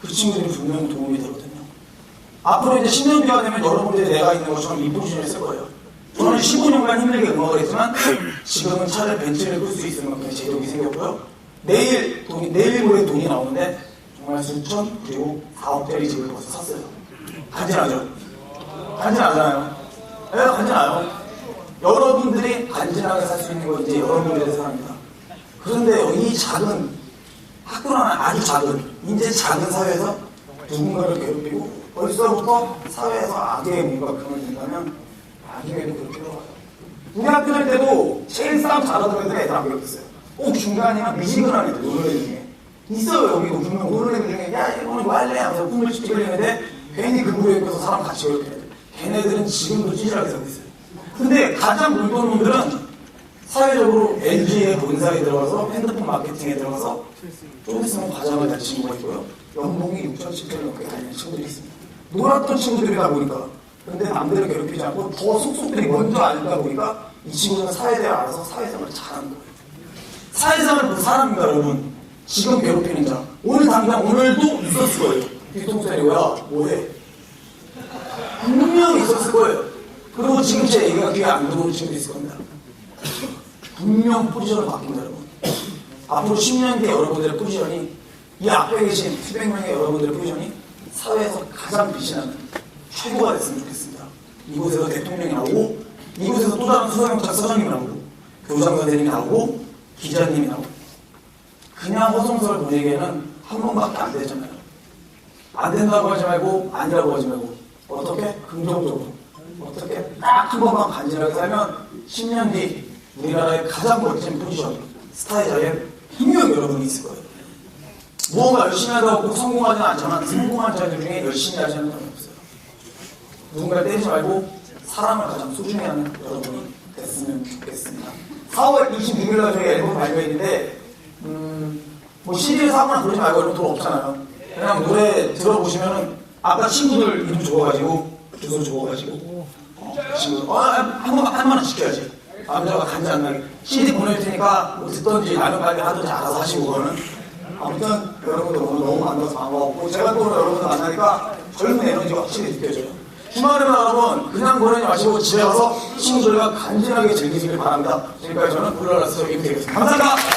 그 친구들이 분명 도움이 되거든요. 앞으로 이제 10년 뒤가 되면 여러분들이 내가 있는 것처럼 이 포지션에 쓸 거예요. 저는 15년간 힘들게 응원을 했지만 지금은 차를 벤츠를 끌 수 있을 만큼의 제독이 생겼고요. 내일 돈이, 내일 모레 돈이 나오는데 정말 수천 그리고 4억짜리 집을 벌써 샀어요. 간지나죠? 간지나잖아요. 예, 간지나요. 여러분들이 간지나게 살 수 있는 건 이제 여러분들의 세상입니다. 그런데 이 작은 학교라는 아주 작은 이제 작은 사회에서 누군가를 괴롭히고 벌써부터 사회에서 악의 뭔가 표현된다면 나중에도 그렇게 들어가요. 우리 학교 갈 때도 제일 싸움 잘하던 애들 애들 안 괴롭혔어요. 꼭 중간이나 미지근한 애들 노는 애들 중에 있어요 여기도 분명 노는 애들 중에 야 이거는 뭐 할래 하면서 꿈을 찌르는데 괜히 그 무리에 껴서 사람 같이 괴롭히는 애들 걔네들은 지금도 찌질하게 살고 있어요. 근데 가장 물건 놈들은 사회적으로 LG의 본사에 들어가서 핸드폰 마케팅에 들어가서 좀 있으면 과장을 달 친구가 있고요. 연봉이 6천, 7천 넘게 다니는 친구들이 있습니다. 놀았던 친구들이다 보니까 근데 남들을 괴롭히지 않고 더 속속들이 먼저 알다 보니까 이 친구는 사회대에 알아서 사회생활을 잘하는 거예요. 사회생활을 본 사람입니다, 여러분. 지금 괴롭히는 자. 오늘 당장 오늘도 있었을 거예요. 뒤통수에 뭐야, 뭐해. 분명히 있었을 거예요. 그리고 지금 제 얘기가 귀에 안 들어오는 친구도 있을 겁니다. 분명 포지션을 바꾼다 여러분. 앞으로 10년 뒤에 여러분들의 포지션이 이 앞에 계신 수백 명의 여러분들의 포지션이 사회에서 가장 빛이 나는 최고가 됐으면 좋겠습니다. 이곳에서 대통령이 나오고 이곳에서 또 다른 수사경찰 서장님이 나오고 교장 선생님이 나오고 기자님이 나오고 그냥 허송서를 보내기에는 한 번밖에 안 되잖아요. 안 된다고 하지 말고 아니라고 하지 말고 어떻게 긍정적으로 어떻게 딱 한 번만 간절하게 살면 10년 뒤 우리나라의 가장 멋진 포지션 스타의 자리에 분명 여러분이 있을 거예요. 무언가 열심히 하다가 꼭 성공하지는 않지만 성공한 자들 중에 열심히 하시는 사람이 없어요. 누군가를 때리지 말고 사람을 가장 소중히 하는 여러분이 됐으면 좋겠습니다. 4월 26일 날 저희 앨범 발표했는데 음, 뭐 CD를 사거나 그러지 말고 여러분 돈 없잖아요. 그냥 노래 들어보시면은 아까 친구들 이름 적어가지고 주소 적어가지고 어, 친구들 어한번 한번 시켜야지. 남자가 간지 안 나게 CD 보낼 테니까 뭐 듣던지 라면 가게 하든지 알아서 하시고 그거는 아무튼 여러분들 오늘 너무 만나서 반가웠고 제가 또 여러분들 만나니까 젊은 에너지가 확실히 느껴져요. 주말에는 여러분 그냥 보내지 마시고 집에 가서 친구들과 간절하게 즐기시길 바랍니다. 지금까지 저는 블루라스 임태겠습니다. 감사합니다.